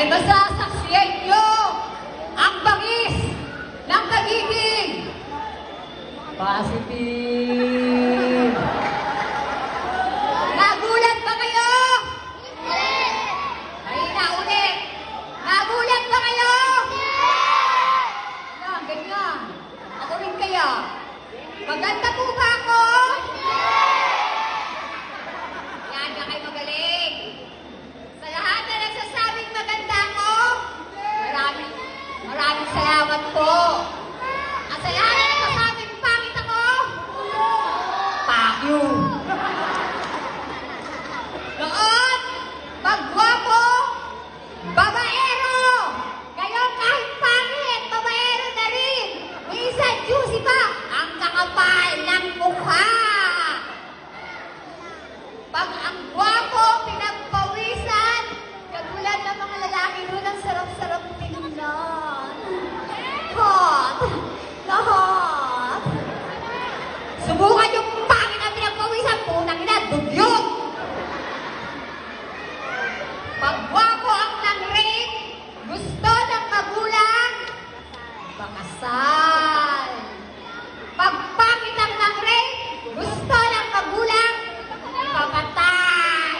ay masasaksiyan nyo ang bangis ng pagiging positive. Nagulat ba kayo? Mahina ulit. Nagulat ba kayo? Yan, ganyan. Ako rin kaya. Maganda po ba ako? Yan, na kayo magaling. Sa lahat na nagsasabing maganda ako, maraming, maraming salamat po. At sa lahat na nagsasabing pangit ako, fuck you. Noon, pagwapo, babaero. Ngayon kahit pangit, babaero na rin. Minsan juicy pa, ang kakapal ng mukha. Pag ang gwapo, pinagpawisan, katulad ng mga lalaki doon, ang sarap-sarap tingnan. Hot! Na hot! Subukan yung pangit na pinagpawisan, punang ina, dugyot! Pag gwapo ang nang-rape, gusto ng magulang, pakasal. Pag pangit ang nang-rape, gusto ng magulang, ipapatay.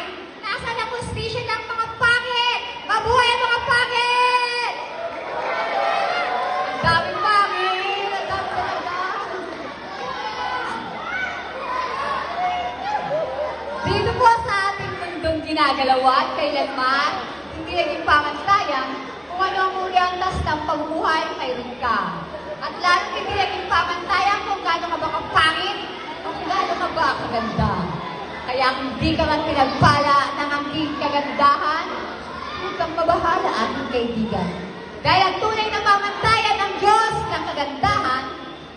Ang postisyon ng mga pangit? Mabuhay ang mga pangit! Ang daming pangit! Ang dami talaga! Dito po sa ating mundong ginagalawan, kailanman, hindi naging pamantayan kung ano ang uri ang tas ng pamumuhay mayroon ka. At lalo hindi naging pamantayan kung gaano ka ba kapangit o kung gaano ka ba kaganda. Kaya kung di ka man pinagpala ng aking kaibigan. Dahil ang tunay na pamantayan ng Diyos ng kagandahan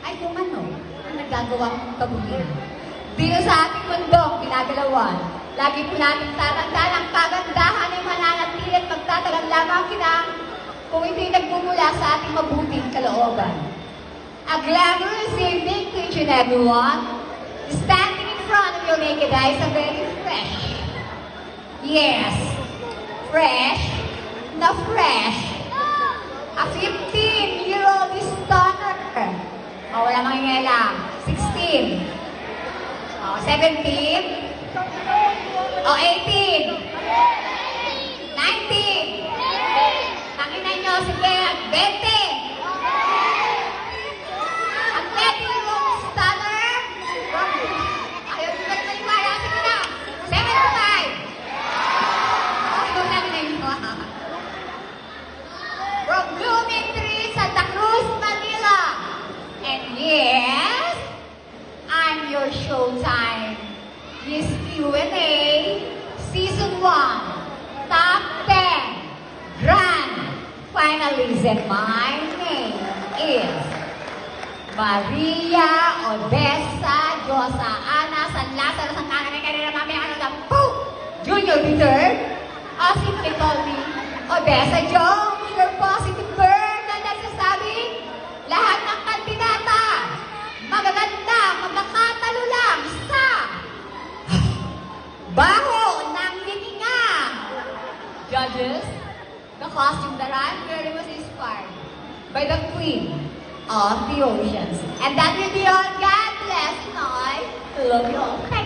ay kung ano ang nagagawa mong kabutihan. Dito sa ating mundong ginagalawan, lagi po natin tatandaan ang kagandahan ay mananatili at magtatagal lamang kita kung hindi nagmumula sa ating mabuting kalooban. A glamorous evening to each and everyone. Standing in front of your naked eyes are very fresh. Yes, fresh, na fresh. A 15-year-old stunner. O, wala mangingialam. 16. O, 17. O, 18. Q&A, Season 1, Top 10, Grand Finalist. And my name is Maria Odessa Josa Ana San Lazaro San Kanina Mami Ano na po Junior simply call me Odessa Jong The costume that I'm wearing was inspired by the Queen of the Oceans. And that will be all. God bless, I love you all.